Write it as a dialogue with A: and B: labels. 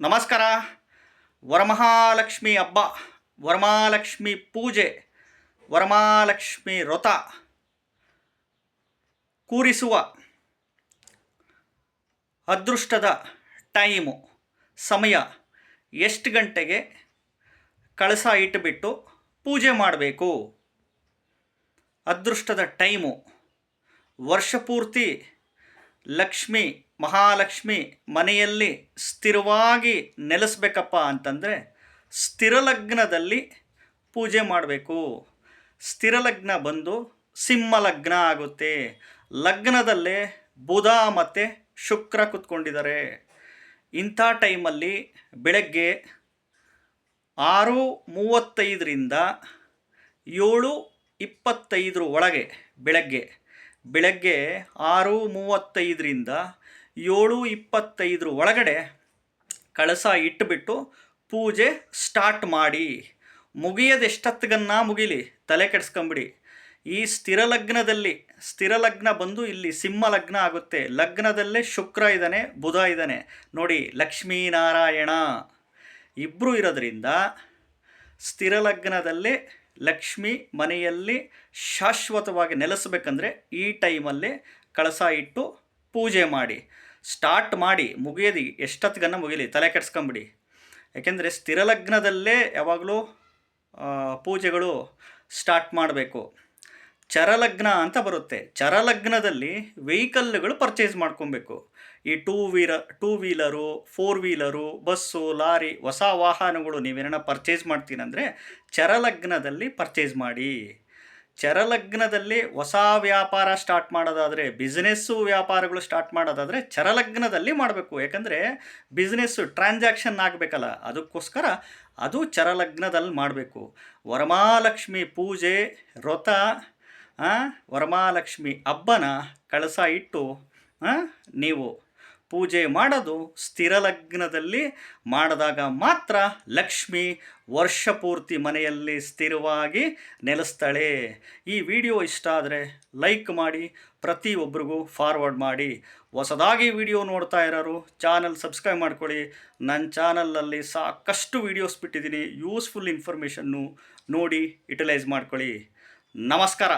A: ನಮಸ್ಕಾರ. ವರಮಹಾಲಕ್ಷ್ಮಿ ಹಬ್ಬ, ವರಮಹಾಲಕ್ಷ್ಮಿ ಪೂಜೆ, ವರಮಹಾಲಕ್ಷ್ಮಿ ವ್ರತ ಕೂರಿಸುವ ಅದೃಷ್ಟದ ಟೈಮು, ಸಮಯ ಎಷ್ಟು ಗಂಟೆಗೆ ಕಳಸ ಇಟ್ಟುಬಿಟ್ಟು ಪೂಜೆ ಮಾಡಬೇಕು. ಅದೃಷ್ಟದ ಟೈಮು, ವರ್ಷಪೂರ್ತಿ ಲಕ್ಷ್ಮಿ ಮಹಾಲಕ್ಷ್ಮಿ ಮನೆಯಲ್ಲಿ ಸ್ಥಿರವಾಗಿ ನೆಲೆಸ್ಬೇಕಪ್ಪ ಅಂತಂದರೆ ಸ್ಥಿರಲಗ್ನದಲ್ಲಿ ಪೂಜೆ ಮಾಡಬೇಕು. ಸ್ಥಿರಲಗ್ನ ಬಂದು ಸಿಂಹ ಲಗ್ನ ಆಗುತ್ತೆ. ಲಗ್ನದಲ್ಲೇ ಬುಧ ಮತ್ತು ಶುಕ್ರ ಕುತ್ಕೊಂಡಿದ್ದಾರೆ. ಇಂಥ ಟೈಮಲ್ಲಿ ಬೆಳಗ್ಗೆ ಆರು ಮೂವತ್ತೈದರಿಂದ ಏಳು ಇಪ್ಪತ್ತೈದರ ಒಳಗೆ ಬೆಳಗ್ಗೆ ಬೆಳಗ್ಗೆ ಆರು ಮೂವತ್ತೈದರಿಂದ ಏಳು ಇಪ್ಪತ್ತೈದರ ಒಳಗಡೆ ಕಳಸ ಇಟ್ಟುಬಿಟ್ಟು ಪೂಜೆ ಸ್ಟಾರ್ಟ್ ಮಾಡಿ. ಮುಗಿಯೋದು ಎಷ್ಟೊತ್ತಿಗನ್ನ ಮುಗಿಲಿ? ತಲೆ ಕೆಡಿಸ್ಕೊಂಬಿಡಿ. ಈ ಸ್ಥಿರ ಲಗ್ನದಲ್ಲಿ, ಸ್ಥಿರ ಲಗ್ನ ಬಂದು ಇಲ್ಲಿ ಸಿಂಹ ಲಗ್ನ ಆಗುತ್ತೆ. ಲಗ್ನದಲ್ಲೇ ಶುಕ್ರ ಇದ್ದಾನೆ, ಬುಧ ಇದ್ದಾನೆ. ನೋಡಿ, ಲಕ್ಷ್ಮೀನಾರಾಯಣ. ಇಬ್ಬರು ಇರೋದ್ರಿಂದ ಸ್ಥಿರ ಲಗ್ನದಲ್ಲೇ ಲಕ್ಷ್ಮಿ ಮನೆಯಲ್ಲಿ ಶಾಶ್ವತವಾಗಿ ನೆಲೆಸಬೇಕಂದ್ರೆ ಈ ಟೈಮಲ್ಲಿ ಕಳಸ ಇಟ್ಟು ಪೂಜೆ ಮಾಡಿ. ಸ್ಟಾರ್ಟ್ ಮಾಡಿ ಮುಗಿಯದಿ ಎಷ್ಟೊತ್ತಿಗನ್ನ ಮುಗಿಲಿ, ತಲೆ ಕೆಡ್ಸ್ಕೊಂಬಿಡಿ. ಯಾಕೆಂದರೆ ಸ್ಥಿರ ಲಗ್ನದಲ್ಲೇ ಯಾವಾಗಲೂ ಪೂಜೆಗಳು ಸ್ಟಾರ್ಟ್ ಮಾಡಬೇಕು. ಚರಲಗ್ನ ಅಂತ ಬರುತ್ತೆ. ಚರಲಗ್ನದಲ್ಲಿ ವೆಹಿಕಲ್ಗಳು ಪರ್ಚೇಸ್ ಮಾಡ್ಕೊಬೇಕು. ಈ two wheel two wheeler, four wheeler, bus, lorry, ಹೊಸ ವಾಹನಗಳು ನೀವೇನ ಪರ್ಚೇಸ್ ಮಾಡ್ತೀನಂದರೆ ಚರಲಗ್ನದಲ್ಲಿ ಪರ್ಚೇಸ್ ಮಾಡಿ. ಚರಲಗ್ನದಲ್ಲಿ ಹೊಸ ವ್ಯಾಪಾರ ಸ್ಟಾರ್ಟ್ ಮಾಡೋದಾದರೆ ಬಿಸ್ನೆಸ್ಸು ವ್ಯಾಪಾರಗಳು ಸ್ಟಾರ್ಟ್ ಮಾಡೋದಾದರೆ ಚರಲಗ್ನದಲ್ಲಿ ಮಾಡಬೇಕು. ಯಾಕಂದರೆ ಬಿಸ್ನೆಸ್ಸು ಟ್ರಾನ್ಸಾಕ್ಷನ್ ಆಗಬೇಕಲ್ಲ, ಅದಕ್ಕೋಸ್ಕರ ಅದು ಚರಲಗ್ನದಲ್ಲಿ ಮಾಡಬೇಕು. ವರಮಾಲಕ್ಷ್ಮಿ ಪೂಜೆ, ವ್ರತ ವರಮಾಲಕ್ಷ್ಮಿ ಹಬ್ಬನ ಕಳಸ ಇಟ್ಟು ನೀವು ಪೂಜೆ ಮಾಡೋದು ಸ್ಥಿರ ಲಗ್ನದಲ್ಲಿ ಮಾಡಿದಾಗ ಮಾತ್ರ ಲಕ್ಷ್ಮಿ ವರ್ಷ ಪೂರ್ತಿ ಮನೆಯಲ್ಲಿ ಸ್ಥಿರವಾಗಿ ನೆಲೆಸ್ತಾಳೆ. ಈ ವಿಡಿಯೋ ಇಷ್ಟ ಆದರೆ ಲೈಕ್ ಮಾಡಿ, ಪ್ರತಿಯೊಬ್ಬರಿಗೂ ಫಾರ್ವರ್ಡ್ ಮಾಡಿ. ಹೊಸದಾಗಿ ವಿಡಿಯೋ ನೋಡ್ತಾ ಇರೋರು ಚಾನಲ್ ಸಬ್ಸ್ಕ್ರೈಬ್ ಮಾಡ್ಕೊಳ್ಳಿ. ನನ್ನ ಚಾನಲಲ್ಲಿ ಸಾಕಷ್ಟು ವೀಡಿಯೋಸ್ ಬಿಟ್ಟಿದ್ದೀನಿ. ಯೂಸ್ಫುಲ್ ಇನ್ಫಾರ್ಮೇಷನ್ನು ನೋಡಿ ಯುಟಿಲೈಸ್ ಮಾಡ್ಕೊಳ್ಳಿ. ನಮಸ್ಕಾರ.